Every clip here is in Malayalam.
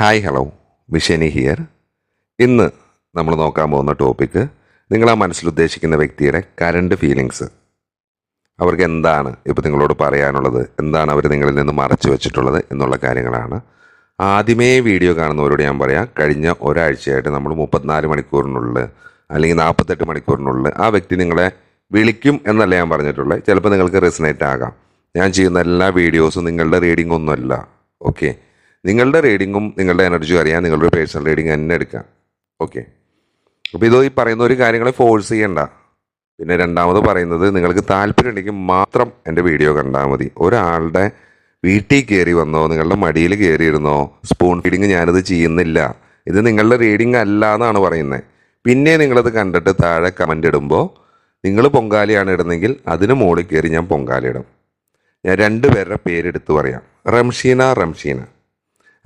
Hi hello. മിഷനി ഹിയർ. ഇന്ന് നമ്മൾ നോക്കാൻ പോകുന്ന ടോപ്പിക്ക് നിങ്ങൾ ആ മനസ്സിൽ ഉദ്ദേശിക്കുന്ന വ്യക്തിയുടെ കറണ്ട് ഫീലിങ്സ് അവർക്ക് എന്താണ് ഇപ്പോൾ നിങ്ങളോട് പറയാനുള്ളത്? എന്താണ് അവർ നിങ്ങളിൽ നിന്ന് മറച്ചു വെച്ചിട്ടുള്ളത് എന്നുള്ള കാര്യങ്ങളാണ്. ആദ്യമേ വീഡിയോ കാണുന്നവരോട് ഞാൻ പറയാം കഴിഞ്ഞ ഒരാഴ്ചയായിട്ട് നമ്മൾ മുപ്പത്തിനാല് മണിക്കൂറിനുള്ളിൽ അല്ലെങ്കിൽ നാൽപ്പത്തെട്ട് മണിക്കൂറിനുള്ളിൽ ആ വ്യക്തി നിങ്ങളെ വിളിക്കും എന്നല്ല ഞാൻ പറഞ്ഞിട്ടുള്ളത്. ചിലപ്പോൾ നിങ്ങൾക്ക് റെസിനേറ്റ് ആകാം. ഞാൻ ചെയ്യുന്ന എല്ലാ വീഡിയോസും നിങ്ങളുടെ റീഡിംഗ് ഒന്നുമല്ല. ഓക്കെ നിങ്ങളുടെ റീഡിങ്ങും നിങ്ങളുടെ എനർജിയും അറിയാൻ നിങ്ങളുടെ പേഴ്സണൽ റീഡിങ് തന്നെ എടുക്കാം. ഓക്കെ അപ്പോൾ ഇത് ഈ പറയുന്ന ഒരു കാര്യങ്ങളെ ഫോഴ്സ് ചെയ്യണ്ട. പിന്നെ രണ്ടാമത് പറയുന്നത് നിങ്ങൾക്ക് താല്പര്യം ഉണ്ടെങ്കിൽ മാത്രം എന്റെ വീഡിയോ കണ്ടാൽ മതി. ഒരാളുടെ വീട്ടിൽ കയറി വന്നോ നിങ്ങളുടെ മടിയിൽ കയറിയിരുന്നോ സ്പൂൺ ഫീഡിങ് ഞാനത് ചെയ്യുന്നില്ല. ഇത് നിങ്ങളുടെ റീഡിങ് അല്ല എന്നാണ് പറയുന്നത് പിന്നെ നിങ്ങളത് കണ്ടിട്ട് താഴെ കമന്റ് ഇടുമ്പോൾ നിങ്ങൾ പൊങ്കാലിയാണ് ഇടുന്നെങ്കിൽ അതിന് മുകളിൽ കയറി ഞാൻ പൊങ്കാലിടും ഞാൻ രണ്ട് രണ്ടുപേരുടെ പേരെടുത്ത് പറയാം. റംഷീന റംഷീന.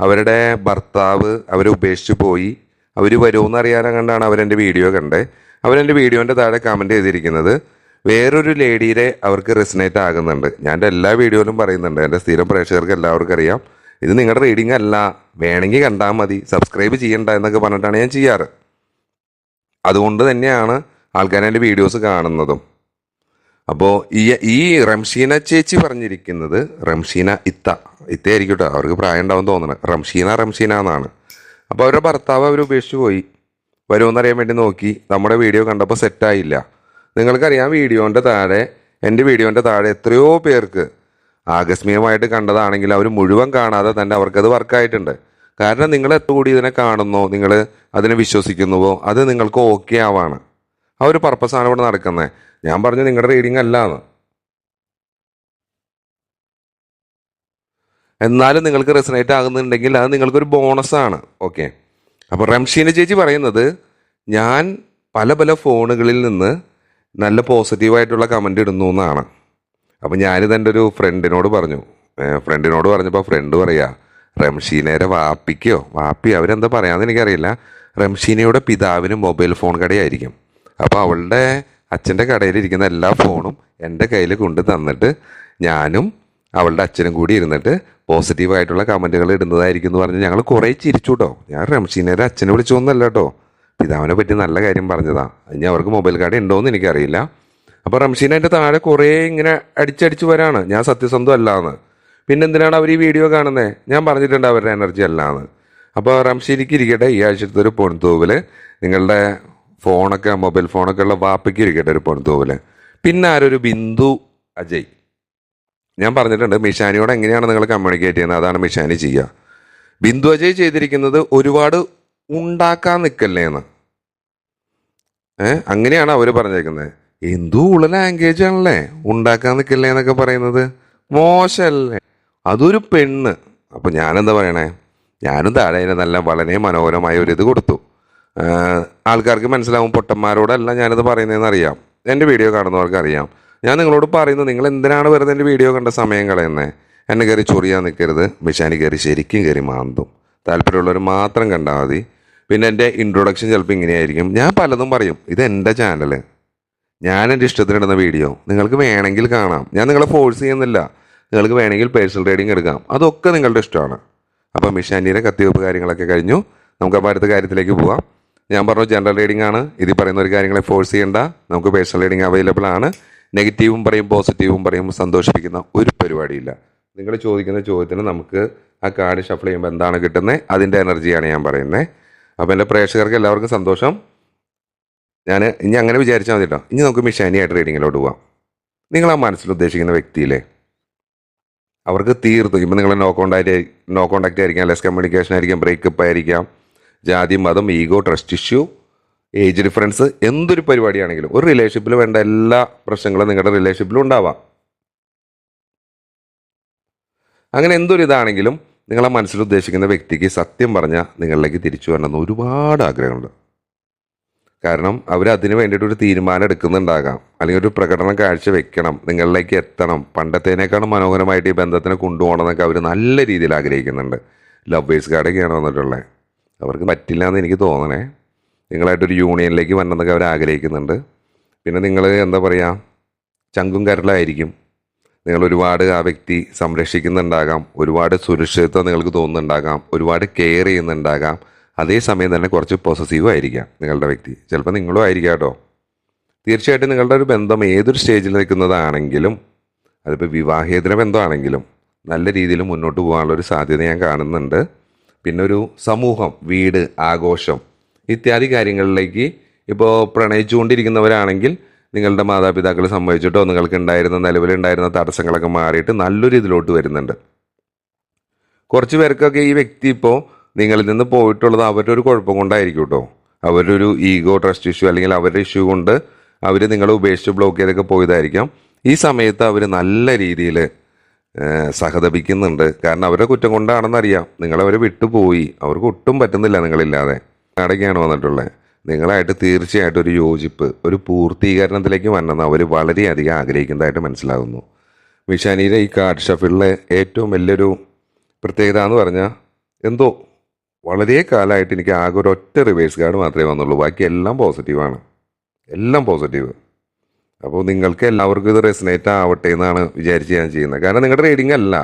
അവരുടെ ഭർത്താവ് അവരെ ഉപേക്ഷിച്ച് പോയി. അവർ വരുമെന്ന് അറിയാനും കണ്ടാണ് അവരെന്റെ വീഡിയോ കണ്ടത് അവരെന്റെ വീഡിയോന്റെ താഴെ കമന്റ് ചെയ്തിരിക്കുന്നത് വേറൊരു ലേഡിയുടെ അവർക്ക് റെസിനേറ്റ് ആകുന്നുണ്ട്. ഞാൻ എന്റെ എല്ലാ വീഡിയോയിലും പറയുന്നുണ്ട് എന്റെ സ്ഥിരം പ്രേക്ഷകർക്ക് എല്ലാവർക്കും അറിയാം. ഇത് നിങ്ങളുടെ റീഡിംഗ് അല്ല വേണമെങ്കിൽ കണ്ടാൽ മതി സബ്സ്ക്രൈബ് ചെയ്യണ്ട എന്നൊക്കെ പറഞ്ഞിട്ടാണ് ഞാൻ ചെയ്യാറ്. അതുകൊണ്ട് തന്നെയാണ് ആൾക്കാർ എന്റെ വീഡിയോസ് കാണുന്നതും. അപ്പോൾ ഈ ഈ റംഷീന ചേച്ചി പറഞ്ഞിരിക്കുന്നത് റംഷീന ഇത്ത ഇത്ത ആയിരിക്കും കേട്ടോ അവർക്ക് പ്രായം ഉണ്ടാവും തോന്നണം. റംഷീന റംഷീന എന്നാണ്. അപ്പോൾ അവരുടെ ഭർത്താവ് അവർ ഉപേക്ഷിച്ച് പോയി. വരുമെന്നറിയാൻ വേണ്ടി നോക്കി. നമ്മുടെ വീഡിയോ കണ്ടപ്പോൾ സെറ്റായില്ല നിങ്ങൾക്കറിയാം വീഡിയോന്റെ താഴെ എന്റെ വീഡിയോന്റെ താഴെ എത്രയോ പേർക്ക് ആകസ്മികമായിട്ട് കണ്ടതാണെങ്കിൽ അവർ മുഴുവൻ കാണാതെ തന്നെ അവർക്കത് വർക്കായിട്ടുണ്ട് കാരണം നിങ്ങൾ എത്ര കൂടി ഇതിനെ കാണുന്നോ നിങ്ങൾ അതിനെ വിശ്വസിക്കുന്നുവോ അത് നിങ്ങൾക്ക് ഓക്കെ ആവാണ്. ആ ഒരു പർപ്പസാണ് ഇവിടെ നടക്കുന്നത് ഞാൻ പറഞ്ഞു നിങ്ങളുടെ റീഡിംഗ് അല്ലാന്ന്. എന്നാലും നിങ്ങൾക്ക് റെസനേറ്റ് ആകുന്നുണ്ടെങ്കിൽ അത് നിങ്ങൾക്കൊരു ബോണസാണ് ഓക്കെ അപ്പോൾ റംഷീന ചേച്ചി പറയുന്നത് ഞാൻ പല പല ഫോണുകളിൽ നിന്ന് നല്ല പോസിറ്റീവായിട്ടുള്ള കമന്റ് ഇടുന്നു എന്നാണ്. അപ്പോൾ ഞാനിത് എന്റെ ഒരു ഫ്രണ്ടിനോട് പറഞ്ഞു. ഫ്രണ്ടിനോട് പറഞ്ഞപ്പോൾ ഫ്രണ്ട് പറയുക റംഷീനയുടെ വാപ്പിക്കോ? വാപ്പി അവരെന്താ പറയാമെന്ന് എനിക്കറിയില്ല. റംഷീനയുടെ പിതാവിന് മൊബൈൽ ഫോൺ കടയായിരിക്കും. അപ്പോൾ അവളുടെ അച്ഛന്റെ കടയിലിരിക്കുന്ന എല്ലാ ഫോണും എന്റെ കയ്യിൽ കൊണ്ട് തന്നിട്ട് ഞാനും അവളുടെ അച്ഛനും കൂടി ഇരുന്നിട്ട് പോസിറ്റീവായിട്ടുള്ള കമന്റുകൾ ഇടുന്നതായിരിക്കും എന്ന് പറഞ്ഞ് ഞങ്ങൾ കുറേ ചിരിച്ചു കേട്ടോ ഞാൻ റംഷീനയുടെ അച്ഛനെ വിളിച്ചൊന്നല്ല കേട്ടോ പിതാവിനെ പറ്റി നല്ല കാര്യം പറഞ്ഞതാ. ഇനി അവർക്ക് മൊബൈൽ കാർഡ് ഉണ്ടോയെന്ന് എനിക്കറിയില്ല. അപ്പോൾ റംഷീന എന്റെ താഴെ കുറേ ഇങ്ങനെ അടിച്ചടിച്ച് വരാണ്. ഞാൻ സത്യസന്ധം അല്ലാന്ന്. പിന്നെ എന്തിനാണ് അവർ ഈ വീഡിയോ കാണുന്നത് ഞാൻ പറഞ്ഞിട്ടുണ്ട് അവരുടെ എനർജി അല്ലാന്ന്. അപ്പോൾ റംഷീനിക്ക് ഇരിക്കട്ടെ. ഈ ആഴ്ചത്തെ ഒരു പൊൺതൂവിൽ നിങ്ങളുടെ ഫോണൊക്കെ മൊബൈൽ ഫോണൊക്കെ ഉള്ള വാപ്പയ്ക്ക് ഇരിക്കട്ടെ ഒരു പൊൺതൂവിൽ പിന്നെ ആരൊരു ബിന്ദു അജയ്. ഞാൻ പറഞ്ഞിട്ടുണ്ട് മിഷാനിയോട് എങ്ങനെയാണ് നിങ്ങൾ കമ്മ്യൂണിക്കേറ്റ് ചെയ്യുന്നത്? അതാണ് മിഷാനി ചെയ്യുക. ബിന്ദു അജയ് ചെയ്തിരിക്കുന്നത് ഒരുപാട് ഉണ്ടാക്കാൻ നിൽക്കല്ലേ എന്ന്. ഏഹ് അങ്ങനെയാണ് അവർ പറഞ്ഞേക്കുന്നത്. എന്തു ഉള്ള ലാംഗ്വേജ് ആണല്ലേ? ഉണ്ടാക്കാൻ നിൽക്കല്ലേ എന്നൊക്കെ പറയുന്നത്. മോശമല്ലേ അതൊരു പെണ്ണ്. അപ്പൊ ഞാനെന്താ പറയണേ? ഞാനും താഴെ നല്ല വളരെ മനോഹരമായ ഒരു ഇത് കൊടുത്തു. ആൾക്കാർക്ക് മനസ്സിലാവും പൊട്ടന്മാരോടല്ല ഞാനിത് പറയുന്നതെന്ന് അറിയാം എന്റെ വീഡിയോ കാണുന്നവർക്ക് അറിയാം. ഞാൻ നിങ്ങളോട് പറയുന്നത് നിങ്ങൾ എന്തിനാണ് വെറുതെ എന്റെ വീഡിയോ കണ്ട സമയം കളയുന്നത് എന്നെ കയറി ചൊറിയാൻ നിൽക്കരുത്. മിഷാനി കയറി ശരിക്കും കയറി മാന്തും. താല്പര്യമുള്ളവർ മാത്രം കണ്ടാൽ മതി. പിന്നെ എന്റെ ഇൻട്രൊഡക്ഷൻ ചിലപ്പോൾ ഇങ്ങനെയായിരിക്കും. ഞാൻ പലതും പറയും ഇത് എന്റെ ചാനൽ ഞാൻ എന്റെ ഇഷ്ടത്തിനിടുന്ന വീഡിയോ. നിങ്ങൾക്ക് വേണമെങ്കിൽ കാണാം. ഞാൻ നിങ്ങളെ ഫോഴ്സ് ചെയ്യുന്നില്ല. നിങ്ങൾക്ക് വേണമെങ്കിൽ പേഴ്സണൽ റീഡിങ് എടുക്കാം. അതൊക്കെ നിങ്ങളുടെ ഇഷ്ടമാണ്. അപ്പോൾ മിഷാനിയുടെ കത്തിവെപ്പ് കാര്യങ്ങളൊക്കെ കഴിഞ്ഞു. നമുക്ക് അപ്പോൾ അടുത്ത കാര്യത്തിലേക്ക് പോവാം. ഞാൻ പറഞ്ഞു ജനറൽ റീഡിംഗ് ആണ്. ഇതിൽ പറയുന്ന ഒരു കാര്യങ്ങളെ ഫോഴ്സ് ചെയ്യേണ്ട. നമുക്ക് പേഴ്സണൽ റീഡിംഗ് അവൈലബിൾ ആണ്. നെഗറ്റീവും പറയും പോസിറ്റീവും പറയും സന്തോഷിപ്പിക്കുന്ന ഒരു പരിപാടിയില്ല. നിങ്ങൾ ചോദിക്കുന്ന ചോദ്യത്തിന് നമുക്ക് ആ കാർഡ് ഷഫിൾ ചെയ്യുമ്പോൾ എന്താണ് കിട്ടുന്നത് അതിന്റെ എനർജിയാണ് ഞാൻ പറയുന്നത് അപ്പോൾ എന്റെ പ്രേക്ഷകർക്ക് എല്ലാവർക്കും സന്തോഷം. ഞാൻ ഇനി അങ്ങനെ വിചാരിച്ചാൽ മതി കേട്ടോ ഇനി നമുക്ക് മിഷാനിയായിട്ട് റീഡിങ്ങിലോട്ട് പോവാം. നിങ്ങൾ ആ മനസ്സിൽ ഉദ്ദേശിക്കുന്ന വ്യക്തിയിലെ അവർക്ക് തീർത്തും ഇപ്പം നിങ്ങൾ നോ കോണ്ടാക്ട് നോ കോണ്ടാക്റ്റ് ആയിരിക്കാം. ലെസ് കമ്മ്യൂണിക്കേഷൻ ആയിരിക്കാം ബ്രേക്കപ്പ് ആയിരിക്കാം. ജാതി മതം ego trust issue age difference എന്തൊരു പരിപാടിയാണെങ്കിലും. ഒരു റിലേഷൻഷിപ്പിൽ വേണ്ട എല്ലാ പ്രശ്നങ്ങളും നിങ്ങളുടെ റിലേഷൻഷിപ്പിലും ഉണ്ടാവാം. അങ്ങനെ എന്തൊരു ഇതാണെങ്കിലും നിങ്ങളെ മനസ്സിൽ ഉദ്ദേശിക്കുന്ന വ്യക്തിക്ക് സത്യം പറഞ്ഞാൽ നിങ്ങളിലേക്ക് തിരിച്ചു വരണമെന്ന് ഒരുപാട് ആഗ്രഹമുണ്ട്. കാരണം അവർ അതിന് വേണ്ടിയിട്ട് ഒരു തീരുമാനം എടുക്കുന്നുണ്ടാകാം. അല്ലെങ്കിൽ ഒരു പ്രകടനം കാഴ്ച വെക്കണം നിങ്ങളിലേക്ക് എത്തണം. പണ്ടത്തേനേക്കാളും മനോഹരമായിട്ട് ഈ ബന്ധത്തിനെ കൊണ്ടുപോകണം എന്നൊക്കെ അവർ നല്ല രീതിയിൽ ആഗ്രഹിക്കുന്നുണ്ട്. ലവേഴ്സ് കാർഡൊക്കെയാണ് വന്നിട്ടുള്ളത് അവർക്ക് പറ്റില്ല എന്ന് എനിക്ക് തോന്നണേ. നിങ്ങളായിട്ടൊരു യൂണിയനിലേക്ക് വരണമെന്നൊക്കെ അവർ ആഗ്രഹിക്കുന്നുണ്ട്. പിന്നെ നിങ്ങൾ എന്താ പറയുക ചങ്കും കരലായിരിക്കും നിങ്ങൾ ഒരുപാട് ആ വ്യക്തി സംരക്ഷിക്കുന്നുണ്ടാകാം. ഒരുപാട് സുരക്ഷിതത്വം നിങ്ങൾക്ക് തോന്നുന്നുണ്ടാകാം. ഒരുപാട് കെയർ ചെയ്യുന്നുണ്ടാകാം. അതേസമയം തന്നെ കുറച്ച് പൊസസീവ് ആയിരിക്കാം നിങ്ങളുടെ വ്യക്തി. ചിലപ്പോൾ നിങ്ങളും ആയിരിക്കാം കേട്ടോ. തീർച്ചയായിട്ടും നിങ്ങളുടെ ഒരു ബന്ധം ഏതൊരു സ്റ്റേജിൽ നിൽക്കുന്നതാണെങ്കിലും അതിപ്പോൾ വിവാഹേതര ബന്ധമാണെങ്കിലും നല്ല രീതിയിൽ മുന്നോട്ട് പോകാനുള്ള ഒരു സാധ്യത ഞാൻ കാണുന്നുണ്ട്. പിന്നെ ഒരു സമൂഹം വീട് ആഘോഷം ഇത്യാദി കാര്യങ്ങളിലേക്ക് ഇപ്പോൾ പ്രണയിച്ചുകൊണ്ടിരിക്കുന്നവരാണെങ്കിൽ നിങ്ങളുടെ മാതാപിതാക്കൾ സംഭവിച്ചിട്ടോ നിങ്ങൾക്ക് ഉണ്ടായിരുന്ന നിലവിലുണ്ടായിരുന്ന തടസ്സങ്ങളൊക്കെ മാറിയിട്ട് നല്ലൊരു ഇതിലോട്ട് വരുന്നുണ്ട്. കുറച്ച് പേർക്കൊക്കെ ഈ വ്യക്തി ഇപ്പോൾ നിങ്ങളിൽ നിന്ന് പോയിട്ടുള്ളത് അവരുടെ ഒരു കുഴപ്പം കൊണ്ടായിരിക്കും കേട്ടോ അവരുടെ ഒരു ഈഗോ ട്രസ്റ്റ് ഇഷ്യൂ അല്ലെങ്കിൽ അവരുടെ ഇഷ്യൂ കൊണ്ട് അവർ നിങ്ങളെ ഉപേക്ഷിച്ച് ബ്ലോക്ക് ചെയ്തൊക്കെ പോയതായിരിക്കാം. ഈ സമയത്ത് അവർ നല്ല രീതിയിൽ സഹതപിക്കുന്നുണ്ട്. കാരണം അവരെ കുറ്റം കൊണ്ടാണെന്നറിയാം. നിങ്ങളവരെ വിട്ടുപോയി. അവർക്ക് ഒട്ടും പറ്റുന്നില്ല നിങ്ങളില്ലാതെ. അടയ്ക്കാണ് വന്നിട്ടുള്ളത് നിങ്ങളായിട്ട് തീർച്ചയായിട്ടും ഒരു യോജിപ്പ് ഒരു പൂർത്തീകരണത്തിലേക്ക് വന്നെന്ന് അവർ വളരെയധികം ആഗ്രഹിക്കുന്നതായിട്ട് മനസ്സിലാകുന്നു മിഷാനിയുടെ ഈ കാർഡ് ഷഫിളിലെ ഏറ്റവും വലിയൊരു പ്രത്യേകത എന്ന് പറഞ്ഞാൽ എന്തോ വളരെ കാലമായിട്ട് എനിക്ക് ആകെ ഒരു ഒറ്റ റിവേഴ്സ് കാർഡ് മാത്രമേ വന്നുള്ളൂ. ബാക്കി എല്ലാം പോസിറ്റീവാണ് എല്ലാം പോസിറ്റീവ് അപ്പോൾ നിങ്ങൾക്ക് എല്ലാവർക്കും ഇത് റെസിനേറ്റ് ആവട്ടെ എന്നാണ് വിചാരിച്ച് ഞാൻ ചെയ്യുന്നത്. കാരണം നിങ്ങളുടെ റീഡിംഗ് അല്ല.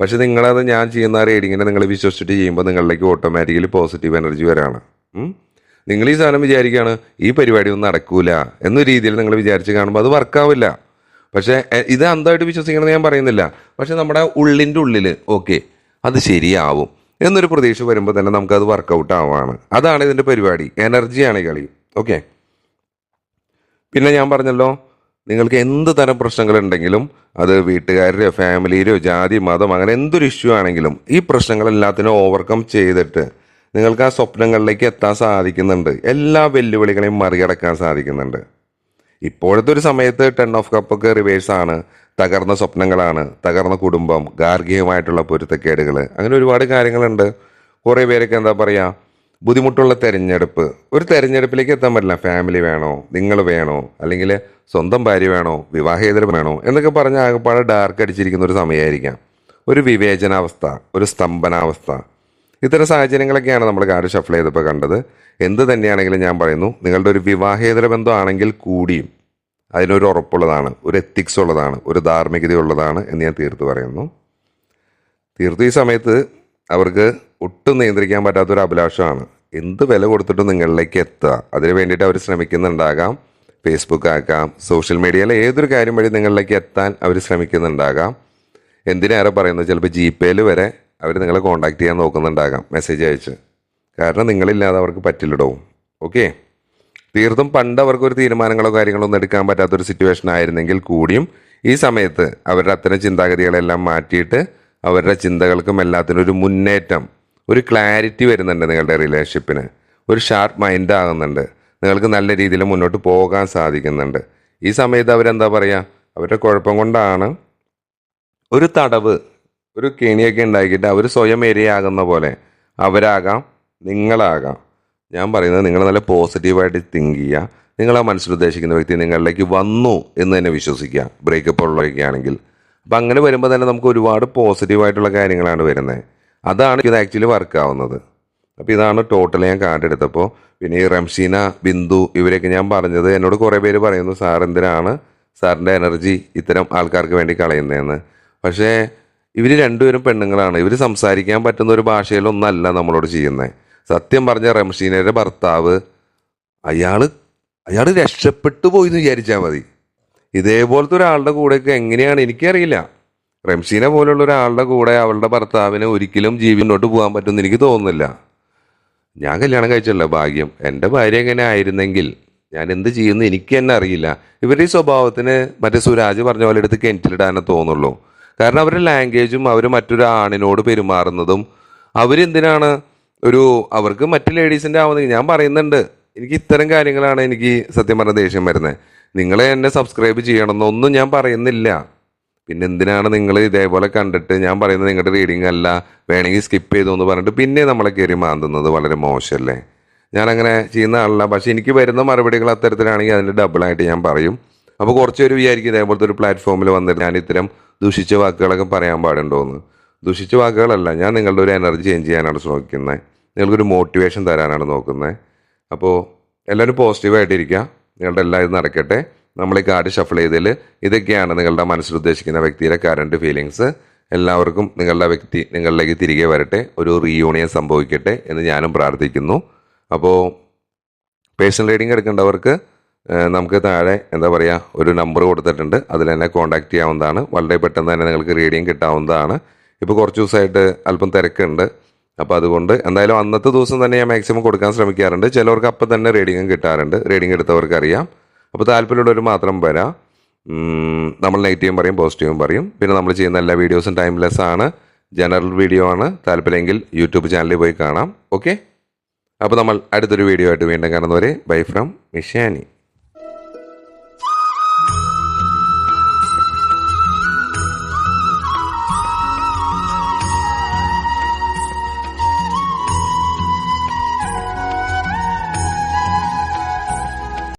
പക്ഷെ നിങ്ങളത് ഞാൻ ചെയ്യുന്ന ആ റീഡിങ്ങിനെ നിങ്ങൾ വിശ്വസിച്ചിട്ട് ചെയ്യുമ്പോൾ നിങ്ങളിലേക്ക് ഓട്ടോമാറ്റിക്കലി പോസിറ്റീവ് എനർജി വരാണ്. നിങ്ങൾ ഈ സാധനം വിചാരിക്കുകയാണ് ഈ പരിപാടി ഒന്നും നടക്കൂല എന്ന രീതിയിൽ നിങ്ങൾ വിചാരിച്ച് കാണുമ്പോൾ അത് വർക്കാവില്ല പക്ഷേ ഇത് അന്ധമായിട്ട് വിശ്വസിക്കണമെന്ന് ഞാൻ പറയുന്നില്ല. പക്ഷേ നമ്മുടെ ഉള്ളിന്റെ ഉള്ളിൽ ഓക്കെ അത് ശരിയാവും എന്നൊരു പ്രതീക്ഷ വരുമ്പോൾ തന്നെ നമുക്കത് വർക്കൗട്ട് ആവാണ്. അതാണ് ഇതിന്റെ പരിപാടി. എനർജിയാണ് കളി. ഓക്കെ? പിന്നെ ഞാൻ പറഞ്ഞല്ലോ നിങ്ങൾക്ക് എന്ത് തരം പ്രശ്നങ്ങളുണ്ടെങ്കിലും അത് വീട്ടുകാരുടെയോ ഫാമിലിയിലോ ജാതി മതം അങ്ങനെ എന്തൊരു ഇഷ്യൂ ആണെങ്കിലും ഈ പ്രശ്നങ്ങളെല്ലാത്തിനും ഓവർകം ചെയ്തിട്ട് നിങ്ങൾക്ക് ആ സ്വപ്നങ്ങളിലേക്ക് എത്താൻ സാധിക്കുന്നുണ്ട്. എല്ലാ വെല്ലുവിളികളെയും മറികടക്കാൻ സാധിക്കുന്നുണ്ട്. ഇപ്പോഴത്തെ ഒരു സമയത്ത് ടെൻ ഓഫ് കപ്പൊക്കെ റിവേഴ്സ് ആണ്. തകർന്ന സ്വപ്നങ്ങളാണ്. തകർന്ന കുടുംബം ഗാർഹികമായിട്ടുള്ള പൊരുത്തക്കേടുകൾ അങ്ങനെ ഒരുപാട് കാര്യങ്ങളുണ്ട്. കുറേ പേരൊക്കെ എന്താ പറയുക ബുദ്ധിമുട്ടുള്ള തെരഞ്ഞെടുപ്പ്. ഒരു തെരഞ്ഞെടുപ്പിലേക്ക് എത്താൻ പറ്റില്ല. ഫാമിലി വേണോ? നിങ്ങൾ വേണോ? അല്ലെങ്കിൽ സ്വന്തം ഭാര്യ വേണോ? വിവാഹേതരം വേണോ? എന്നൊക്കെ പറഞ്ഞ് ആകെപ്പാടെ ഡാർക്ക് അടിച്ചിരിക്കുന്ന ഒരു സമയമായിരിക്കാം. ഒരു വിവേചനാവസ്ഥ ഒരു സ്തംഭനാവസ്ഥ. ഇത്തരം സാഹചര്യങ്ങളൊക്കെയാണ് നമ്മൾ കാർഡ് ഷഫിൾ ചെയ്തപ്പോൾ കണ്ടത്. എന്ത് തന്നെയാണെങ്കിലും ഞാൻ പറയുന്നു നിങ്ങളുടെ ഒരു വിവാഹേതര ബന്ധമാണെങ്കിൽ കൂടിയും അതിനൊരു ഉറപ്പുള്ളതാണ് ഒരു എത്തിക്സ് ഉള്ളതാണ് ഒരു ധാർമ്മികത ഉള്ളതാണ് എന്ന് ഞാൻ തീർത്ത് പറയുന്നു. തീർത്തും ഈ സമയത്ത് അവർക്ക് ഒട്ടും നിയന്ത്രിക്കാൻ പറ്റാത്തൊരു അഭിലാഷമാണ്. എന്ത് വില കൊടുത്തിട്ടും നിങ്ങളിലേക്ക് എത്തുക. അതിന് വേണ്ടിയിട്ട് അവർ ശ്രമിക്കുന്നുണ്ടാകാം. ഫേസ്ബുക്ക് ആക്കാം. സോഷ്യൽ മീഡിയയിലെ ഏതൊരു കാര്യം വഴി നിങ്ങളിലേക്ക് എത്താൻ അവർ ശ്രമിക്കുന്നുണ്ടാകാം. എന്തിനേറെ പറയുന്നത്? ചിലപ്പോൾ ജി പേയിൽ വരെ അവർ നിങ്ങളെ കോൺടാക്ട് ചെയ്യാൻ നോക്കുന്നുണ്ടാകാം. മെസ്സേജ് അയച്ച്. കാരണം നിങ്ങളില്ലാതെ അവർക്ക് പറ്റില്ലടോ. ഓക്കെ തീർത്തും പണ്ട് അവർക്ക് ഒരു തീരുമാനങ്ങളോ കാര്യങ്ങളോ ഒന്നും എടുക്കാൻ പറ്റാത്തൊരു സിറ്റുവേഷൻ ആയിരുന്നെങ്കിൽ കൂടിയും ഈ സമയത്ത് അവരുടെ അത്തരം ചിന്താഗതികളെല്ലാം മാറ്റിയിട്ട് അവരുടെ ചിന്തകൾക്കും എല്ലാത്തിനും ഒരു മുന്നേറ്റം ഒരു ക്ലാരിറ്റി വരുന്നുണ്ട് നിങ്ങളുടെ റിലേഷൻഷിപ്പിന് ഒരു ഷാർപ്പ് മൈൻഡ് ആകുന്നുണ്ട്. നിങ്ങൾക്ക് നല്ല രീതിയിൽ മുന്നോട്ട് പോകാൻ സാധിക്കുന്നുണ്ട്. ഈ സമയത്ത് അവരെന്താ പറയുക അവരുടെ കുഴപ്പം കൊണ്ടാണ് ഒരു തടവ് ഒരു കെണിയൊക്കെ ഉണ്ടാക്കിയിട്ട് അവർ സ്വയം ഇരയാകുന്ന പോലെ അവരാകാം നിങ്ങളാകാം. ഞാൻ പറയുന്നത് നിങ്ങൾ നല്ല പോസിറ്റീവായിട്ട് തിങ്ക് ചെയ്യുക. നിങ്ങൾ മനസ്സിൽ ഉദ്ദേശിക്കുന്ന വ്യക്തി നിങ്ങളിലേക്ക് വന്നു എന്ന് തന്നെ വിശ്വസിക്കുക. ബ്രേക്കപ്പ് ഉള്ളതൊക്കെ ആണെങ്കിൽ അപ്പം അങ്ങനെ വരുമ്പോൾ തന്നെ നമുക്ക് ഒരുപാട് പോസിറ്റീവായിട്ടുള്ള കാര്യങ്ങളാണ് വരുന്നത് അതാണ് ഇത് ആക്ച്വലി വർക്ക് ആവുന്നത്. അപ്പോൾ ഇതാണ് ടോട്ടൽ ഞാൻ കാർഡ് എടുത്തപ്പോൾ പിന്നെ ഈ റംഷീന ബിന്ദു ഇവരെയൊക്കെ ഞാൻ പറഞ്ഞത് എന്നോട് കുറേ പേര് പറയുന്നു സാർ എന്തിനാണ് സാറിന്റെ എനർജി ഇത്തരം ആൾക്കാർക്ക് വേണ്ടി കളയുന്നതെന്ന്? പക്ഷേ ഇവർ രണ്ടുപേരും പെണ്ണുങ്ങളാണ്. ഇവർ സംസാരിക്കാൻ പറ്റുന്ന ഒരു ഭാഷയിലൊന്നല്ല നമ്മളോട് ചെയ്യുന്നത് സത്യം പറഞ്ഞ റംഷീനയുടെ ഭർത്താവ് അയാൾ അയാൾ രക്ഷപ്പെട്ടു പോയി എന്ന് വിചാരിച്ചാൽ മതി. ഇതേപോലത്തെ ഒരാളുടെ കൂടെയൊക്കെ എങ്ങനെയാണ് എനിക്കറിയില്ല. റംഷീനെ പോലുള്ള ഒരാളുടെ കൂടെ അവളുടെ ഭർത്താവിന് ഒരിക്കലും ജീവി മുന്നോട്ട് പോകാൻ പറ്റുമെന്ന് എനിക്ക് തോന്നുന്നില്ല. ഞാൻ കല്യാണം കഴിച്ചല്ലോ ഭാഗ്യം. എന്റെ ഭാര്യ എങ്ങനെ ആയിരുന്നെങ്കിൽ ഞാൻ എന്ത് ചെയ്യുമെന്ന് എനിക്ക് തന്നെ അറിയില്ല. ഇവരുടെ ഈ സ്വഭാവത്തിന് മറ്റേ സുരാജ് പറഞ്ഞ പോലെ എടുത്ത് കിണറ്റിലിടാനേ തോന്നുള്ളൂ. കാരണം അവരുടെ ലാംഗ്വേജും അവർ മറ്റൊരാണിനോട് പെരുമാറുന്നതും അവരെന്തിനാണ് ഒരു അവർക്ക് മറ്റു ലേഡീസിന്റെ ആവുന്നെങ്കിൽ ഞാൻ പറയുന്നുണ്ട്. എനിക്ക് ഇത്തരം കാര്യങ്ങളാണ് എനിക്ക് സത്യം പറഞ്ഞ ദേഷ്യം വരുന്നത്. നിങ്ങളെ എന്നെ സബ്സ്ക്രൈബ് ചെയ്യണമെന്നൊന്നും ഞാൻ പറയുന്നില്ല. പിന്നെ എന്തിനാണ് നിങ്ങൾ ഇതേപോലെ കണ്ടിട്ട് ഞാൻ പറയുന്നത് നിങ്ങളുടെ റീഡിംഗ് അല്ല വേണമെങ്കിൽ സ്കിപ്പ് ചെയ്തു എന്ന് പറഞ്ഞിട്ട് പിന്നെ നമ്മളെ കയറി മാന്തുന്നത് വളരെ മോശമല്ലേ? ഞാനങ്ങനെ ചെയ്യുന്ന ആളല്ല. പക്ഷേ എനിക്ക് വരുന്ന മറുപടികൾ അത്തരത്തിലാണെങ്കിൽ അതിന്റെ ഡബിളായിട്ട് ഞാൻ പറയും. അപ്പോൾ കുറച്ച് പേര് വിചാരിക്കും ഇതേപോലത്തെ ഒരു പ്ലാറ്റ്ഫോമിൽ വന്നിട്ട് ഞാൻ ഇത്തരം ദൂഷിച്ച വാക്കുകളൊക്കെ പറയാൻ പാടുണ്ടോയെന്ന് ദൂഷിച്ച വാക്കുകളല്ല ഞാൻ നിങ്ങളുടെ ഒരു എനർജി ചേഞ്ച് ചെയ്യാനാണ് ശ്രമിക്കുന്നത് നിങ്ങൾക്കൊരു മോട്ടിവേഷൻ തരാനാണ് നോക്കുന്നത് അപ്പോൾ എല്ലാവരും പോസിറ്റീവായിട്ടിരിക്കുക നിങ്ങളുടെ എല്ലാം ഇത് നടക്കട്ടെ. നമ്മൾ ഈ കാർഡ് ഷഫിൾ ചെയ്തതിൽ ഇതൊക്കെയാണ് നിങ്ങളുടെ മനസ്സിൽ ഉദ്ദേശിക്കുന്ന വ്യക്തിയുടെ കറണ്ട് ഫീലിങ്സ് എല്ലാവർക്കും നിങ്ങളുടെ വ്യക്തി നിങ്ങളിലേക്ക് തിരികെ വരട്ടെ. ഒരു റീയൂണിയൻ സംഭവിക്കട്ടെ എന്ന് ഞാനും പ്രാർത്ഥിക്കുന്നു. അപ്പോൾ പേഴ്സണൽ റീഡിംഗ് എടുക്കേണ്ടവർക്ക് നമുക്ക് താഴെ എന്താ പറയുക ഒരു നമ്പർ കൊടുത്തിട്ടുണ്ട്. അതിൽ തന്നെ കോൺടാക്ട് ചെയ്യാവുന്നതാണ്. വളരെ പെട്ടെന്ന് തന്നെ നിങ്ങൾക്ക് റീഡിംഗ് കിട്ടാവുന്നതാണ്. ഇപ്പോൾ കുറച്ച് ദിവസമായിട്ട് അല്പം തിരക്കുണ്ട്. അപ്പോൾ അതുകൊണ്ട് എന്തായാലും അന്നത്തെ ദിവസം തന്നെ ഞാൻ മാക്സിമം കൊടുക്കാൻ ശ്രമിക്കാറുണ്ട്. ചിലവർക്ക് അപ്പം തന്നെ റീഡിങ്ങും കിട്ടാറുണ്ട്. റീഡിംഗ് എടുത്തവർക്ക് അറിയാം അപ്പോൾ താല്പര്യമുള്ളവർ മാത്രം വരാം. നമ്മൾ നെഗറ്റീവും പറയും പോസിറ്റീവും പറയും. പിന്നെ നമ്മൾ ചെയ്യുന്ന എല്ലാ വീഡിയോസും ടൈംലെസ് ആണ്. ജനറൽ വീഡിയോ ആണ്. താല്പര്യമെങ്കിൽ യൂട്യൂബ് ചാനലിൽ പോയി കാണാം. ഓക്കെ അപ്പോൾ നമ്മൾ അടുത്തൊരു വീഡിയോ ആയിട്ട് വീണ്ടും കാണുന്നവരെ ബൈ ഫ്രം മിഷാനി